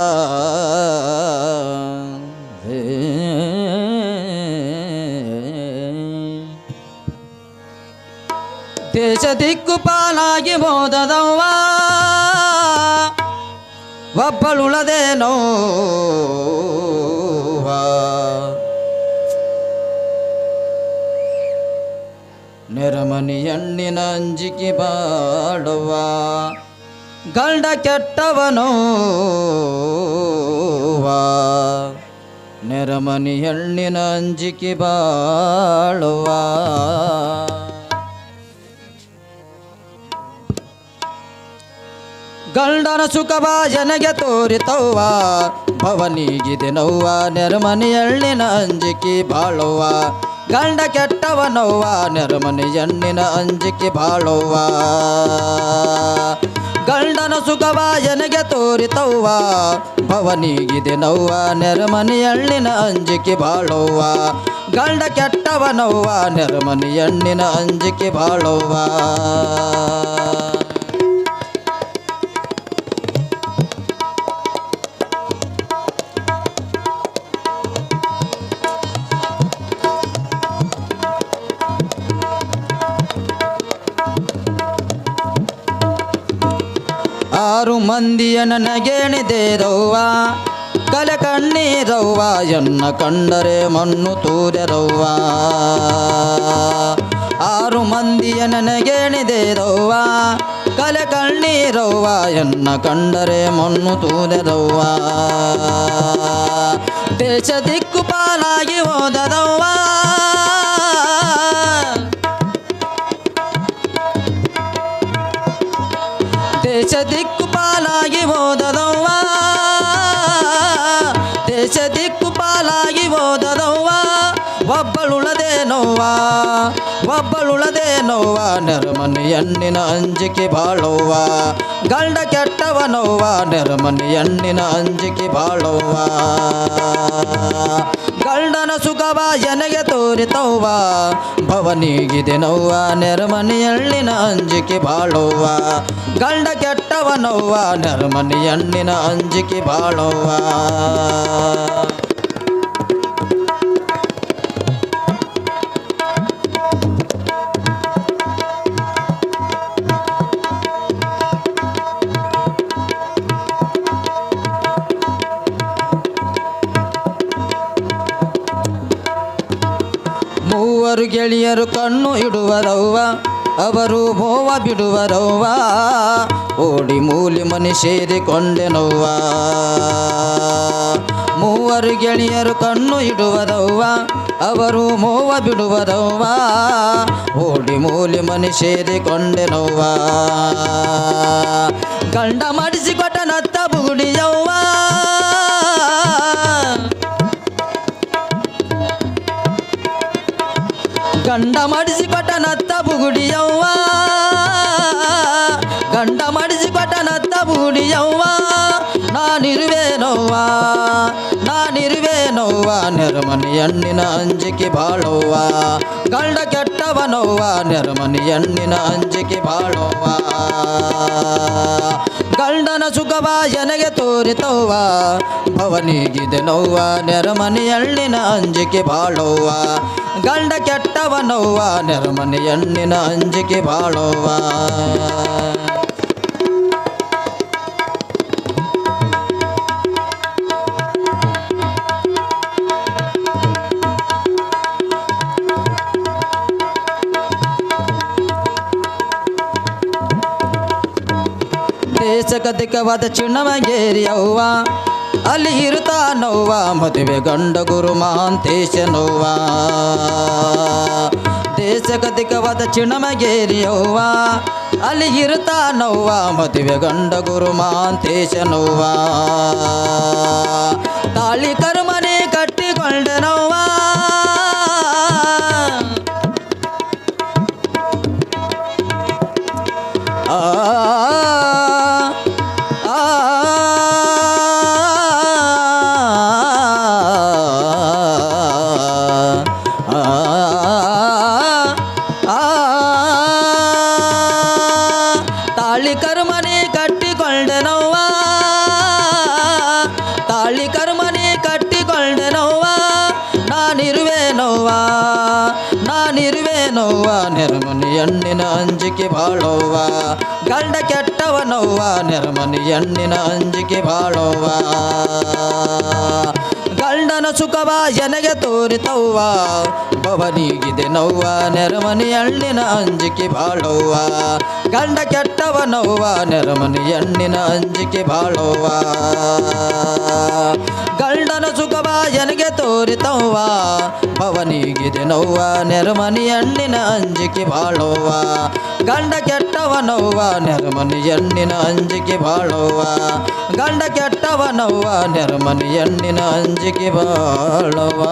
ದೇಶ ದಿಕ್ಕುಪಾಲಾಗಿ ಹೋದದವ್ವ. ಒಬ್ಬಳುಳದೇನೋ. ನೆರಮನಿ ಹೆಣ್ಣಿನ ಅಂಜಿಕೆ ಬಾಡುವ ಗಂಡ ಕೆಟ್ಟವನು ನೆರಮನಿ ಹೆಣ್ಣಿನ ಅಂಜಿಕೆ ಬಾಳುವ. ಗಂಡನ ಸುಖವ ಜನಗೆ ತೋರಿತವ್ವ. ಭವನಿಗಿದೆ ನೋವ ನೆರಮನಿ ಎಳ್ಳಿನ ಅಂಜಿಕೆ ಬಾಳುವ. ಗಂಡ ಕೆಟ್ಟವನವ್ವ, ನೆರಮನಿ ಎಣ್ಣಿನ ಅಂಜಿಕೆ ಬಾಳುವ. ಜನಗೆ ತೋರಿತವ್ವ. ಭವನಿಗಿದೆ ನೋವ ನೆರಮನಿ ಎಳ್ಳಿನ ಅಂಜಿಕೆ ಬಾಳವ್ವ. ಗಂಡ ಕೆಟ್ಟವನವ್ವ ನೆರಮನಿ ಎಣ್ಣಿನ ಅಂಜಿಕೆ ಬಾಳುವ ಆರು ಮಂದಿಯ ನನಗೇಣಿದೇರವ್ವ ಕಲೆ ಕಣ್ಣೀರವ್ವ, ಎನ್ನ ಕಂಡರೆ ಮಣ್ಣು ತೂರೆರವ್ವ ಆರು ಮಂದಿಯ ನನಗೇಣಿದೇರವ್ವ ಕಲೆ ಕಣ್ಣೀರವ್ವ, ಎನ್ನ ಕಂಡರೆ ಮಣ್ಣು ತೂರೆರವ್ವ ದೇಶ ದಿಕ್ಕು ಪಾಲಾಗಿ ಹೋದರವ್ವ ದೇಶ ದಿಕ್ಕು ಹೋದದವ್ವ ಒಬ್ಬಳುಳದೆ ನೋವ, ನೆರಮನಿ ಎಣ್ಣಿನ ಅಂಜಿಕೆ ಬಾಳುವ. ಗಂಡ ಕೆಟ್ಟವ ನೋವ, ನೆರಮನಿ ಎಣ್ಣಿನ ಅಂಜಿಕೆ ಬಾಳವ್ವ ಗಂಡನ ಸುಖವ ಜನಗೆ ತೋರಿತವ್ವ ಭವನಿಗಿದೆ ನೋವ, ನೆರಮನಿ ಎಣ್ಣಿನ ಅಂಜಿಕೆ ಬಾಳವ್ವ ಗಂಡ ಕೆಟ್ಟವ ನೋವ, ನೆರಮನಿ ಎಣ್ಣಿನ ಅಂಜಿಕೆ ಬಾಳವ್ವ ಮೂವರು ಗೆಳೆಯರು ಕಣ್ಣು ಇಡುವರವ್ವ, ಅವರು ಮೋವ ಬಿಡುವರವ್ವ, ಓಡಿ ಮೂಲಿ ಮನಿ ಸೇರಿಕೊಂಡೆನವ್ವ. ಮೂವರು ಗೆಳೆಯರು ಕಣ್ಣು ಇಡುವರವ್ವ, ಅವರು ಮೋವ ಬಿಡುವರವ್ವ, ಓಡಿ ಮೂಲಿ ಮನಿ ಸೇರಿಕೊಂಡೆನವ್ವ. ಗಂಡ ಮಾಡಿಸಿಕೊಟ್ಟ ಗಂಡ ಮಾಡಿಸಿಕೊಟ್ಟ ನತ್ತ ಬುಗುಡಿಯವ್ವ. ಗಂಡ ಮಾಡಿಸಿಕೊಟ್ಟ ನತ್ತ ಬುಗುಡಿಯವ್ವ. ನಾನಿರುವೇನವ್ವ ನಾನಿರುವೇನವ್ವ. ನೆರಮನಿ ಹೆಣ್ಣಿನ ಅಂಜಿಕೆ ಬಾಳವ್ವ. ಗಂಡ ಕೆಟ್ಟವನವ್ವ ನೆರಮನಿ ಹೆಣ್ಣಿನ ಅಂಜಿಕೆ ಬಾಳವ್ವ. ಸುಖವ ಜನಗೆ ತೋರಿತವ್ವ. ಭವನಿಗಿದೆ ನೋವ ನೆರಮನಿ ಎಳ್ಳಿನ ಅಂಜಿಕೆ ಬಾಳವ್ವ. ಗಂಡ ಕೆಟ್ಟವನವ್ವ ನೆರಮನಿ ನೆರಮನೆಯಣ್ಣಿನ ಅಂಜಿಕೆ ಬಾಳವ್ವ. ದೇಶಕದಿಕವಾದ ಚಿಣ್ಣಮಗೇರಿ ಅವ್ವ ಅಲ್ಲಿ ಇರುತ್ತಾನವ್ವ ಮದುವೆ ಗಂಡ ಗುರು ಮಹಾಂತೇಶನವ್ವ ದೇಶಕದಿಕವಾದ ಚಿಣ್ಣಮಗೇರಿ ಅವ್ವ ಅಲ್ಲಿ ಇರುತ್ತಾನವ್ವ ಮದುವೆ ಗಂಡ ಗುರು ಮಹಾಂತೇಶನವ್ವ ತಾಳಿ ಕರುಮನೆ ಕಟ್ಟಿಕೊಂಡನವ್ವ ಆ ನೆರಮನಿ ಹೆಣ್ಣಿನ ಅಂಜಿಕೆ ಬಾಳೋವ. ಗಂಡ ಕೆಟ್ಟವನವ್ವ ನೋವ ನೆರಮನಿ ಹೆಣ್ಣಿನ ಅಂಜಿಕೆ ಬಾಳೋವ. ಗಂಡನ ಸುಖವ ಎನಗೆ ತೋರಿತವ್ವ. ಭವನಿಗಿದೆ ನೋವ ನೆರಮನಿ ಹೆಣ್ಣಿನ ಅಂಜಿಕೆ ಬಾಳೋವ. ಗಂಡ ಕೆಟ್ಟವನವ್ವ, ನೆರಮನಿ ಹೆಣ್ಣಿನ ಅಂಜಿಕೆ ಬಾಳೋವ. ಗಂಡನ ಸುಖವ ಎನಗೆ ತೋರಿತವ್ವ. ಭವನಿಗಿದೆ ನೋವ ನೆರಮನಿ ಹೆಣ್ಣಿನ ಅಂಜಿಕೆ ಬಾಳೋವ ಗಂಡ ಕೆಟ್ಟವ ನೋವ ನೆರಮನಿ ಹೆಣ್ಣಿನ ಅಂಜಿಕೆ ಬಾಳೋವ ಗಂಡ ಕೆಟ್ಟವ ನೋವ ನೆರಮನಿ ಹೆಣ್ಣಿನ ಅಂಜಿಕೆ ಬಾಳವ